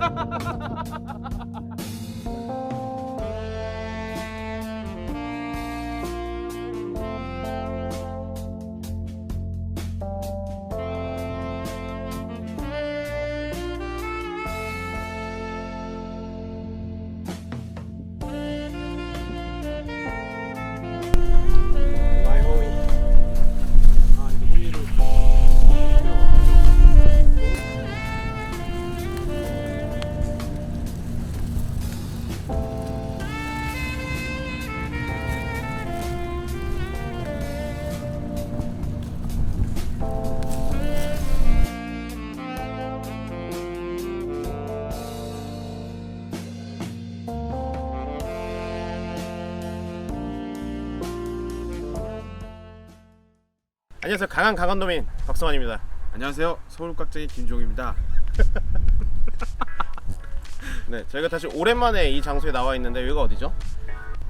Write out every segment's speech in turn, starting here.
ha ha ha 안녕하세요 강한 강한도민 박성환입니다 안녕하세요. 서울 깍쟁이 김종입니다. 네 저희가 다시 오랜만에 이 장소에 나와 있는데 여기가 어디죠?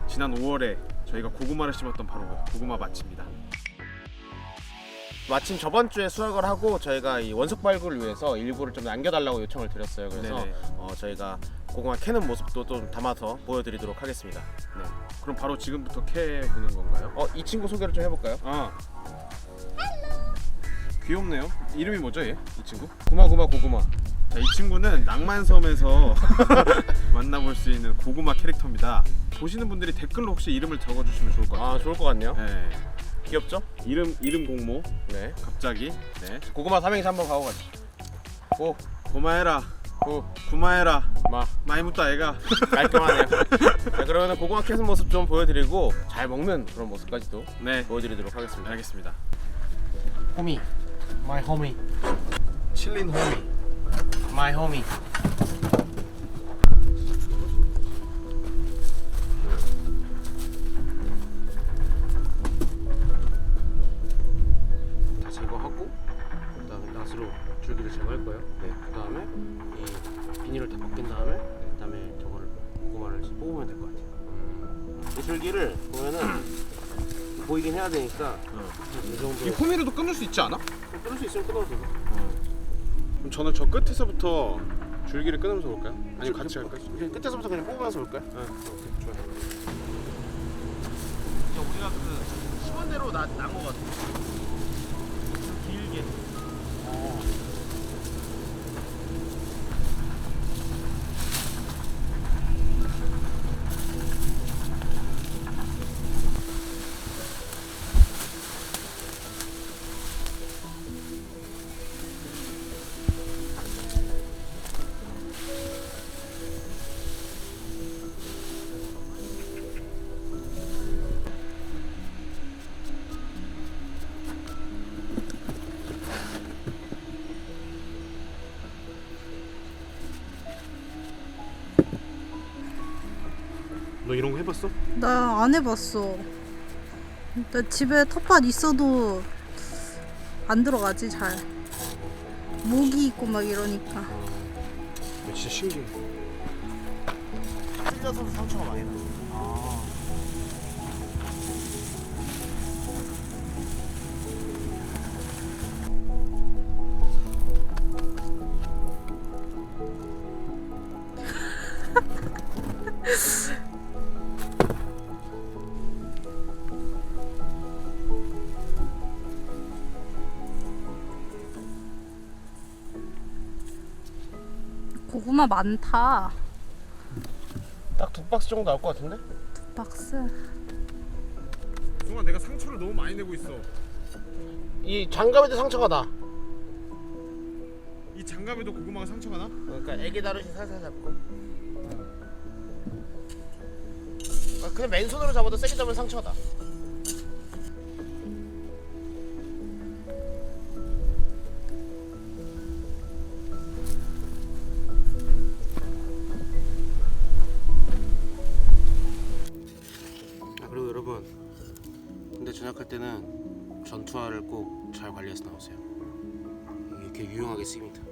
지난 5월에 저희가 고구마를 심었던 바로 그 고구마 밭입니다. 마침 저번 주에 수확을 하고 저희가 이 원석 발굴을 위해서 일부를 좀 남겨달라고 요청을 드렸어요 그래서 네네. 어, 저희가 고구마 캐는 모습도 좀 담아서 보여드리도록 하겠습니다 네. 그럼 바로 지금부터 캐 보는 건가요? 어, 이 친구 소개를 좀 해볼까요? 아. 귀엽네요. 이름이 뭐죠, 얘? 이 친구? 구마구마 고구마. 자, 이 친구는 낭만섬에서 만나볼 수 있는 고구마 캐릭터입니다. 보시는 분들이 댓글로 혹시 이름을 적어주시면 좋을 것 같아요. 아 좋을 것 같네요. 네. 귀엽죠? 이름 이름 공모. 네. 갑자기. 네. 고구마 삼행시 한번 가고 가죠. 고, 고마해라. 구, 구마해라. 마. 많이 묻다 애가. 깔끔하네요. 자 그러면 고구마 캐는 모습 좀 보여드리고 잘 먹는 그런 모습까지도 네. 보여드리도록 하겠습니다. 알겠습니다. 호미 my homie 칠린 호미 my homie 다 제거하고 그다음에 낫으로 줄기를 제거할 거예요. 네. 그다음에 이 비닐을 다 벗긴 다음에 그다음에 저거를 고구마를 뽑으면 될 것 같아요. 음. 이 줄기를 보면은 보이긴 해야 되니까 이 정도 이 호미로도 끊을 수 있지 않아? 끊을 수 있으면 끊어도 되고. 그럼 저는 저 끝에서부터 줄기를 끊으면서 볼까요? 아니면 같이 할까요? 그냥 끝에서부터 그냥 뽑으면서 올까요? 네. 오케이, 좋아요. 우리가 그 시원대로 난거 같아. 너 이런 거 해봤어? 나 안 해봤어. 나 집에 텃밭 있어도 안 들어가지 잘. 모기 있고 막 이러니까. 나 진짜 신기해. 찔려서 상처가 많이 나. 고구마 많다. 딱 두 박스 정도 나올 것 같은데? 박스. 동아 내가 상처를 너무 많이 내고 있어. 이 장갑에도 상처가 나. 이 장갑에도 고구마가 상처가 나? 그러니까 애기 다루시 살살 잡고. 아, 그냥 맨손으로 잡아도 세게 잡으면 상처가 나. 전역할 때는 전투화를 꼭 잘 관리해서 나오세요. 이렇게 유용하게 쓰입니다.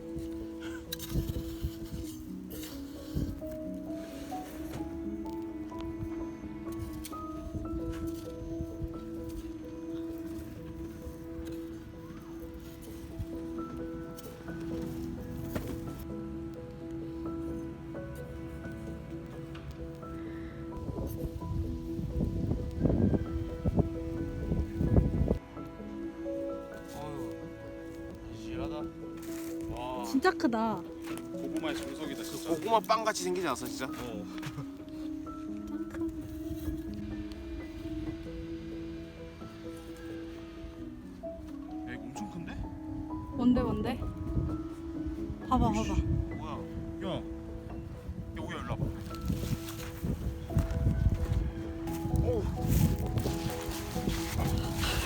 진짜 크다. 고구마의 정석이다 진짜. 고구마 빵 같이 생기지 않았어 진짜? 어. 야, 이거 엄청 큰데? 뭔데 뭔데? 봐봐 봐봐. 뭐야? 야, 야 오야 일로 와봐. 오,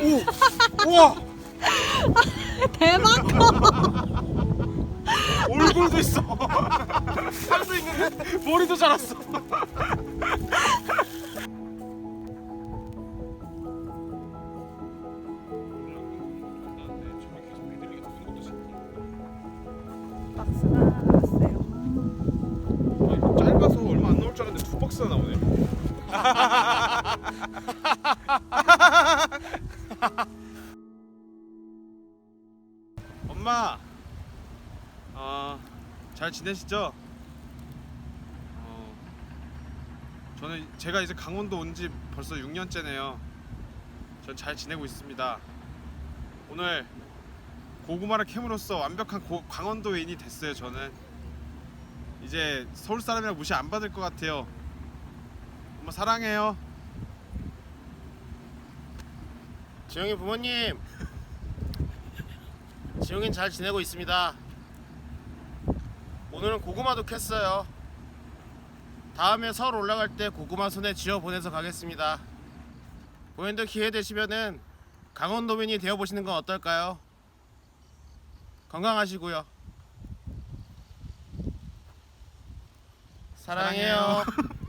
오, 우와, 대박. 얼굴도 있어. 살도 있는데 머리도 자랐어. 잘 지내시죠? 어, 저는 제가 이제 강원도 온 지 벌써 6년째네요. 전 잘 지내고 있습니다. 오늘 고구마를 캠으로써 완벽한 고, 강원도인이 됐어요. 저는 이제 서울 사람이랑 무시 안 받을 것 같아요. 엄마 사랑해요. 지영이 부모님 지영이는 잘 지내고 있습니다 오늘은 고구마도 캤어요 다음에 서울 올라갈 때 고구마 손에 쥐어 보내서 가겠습니다 본인도 기회 되시면은 강원도민이 되어 보시는 건 어떨까요? 건강하시고요 사랑해요.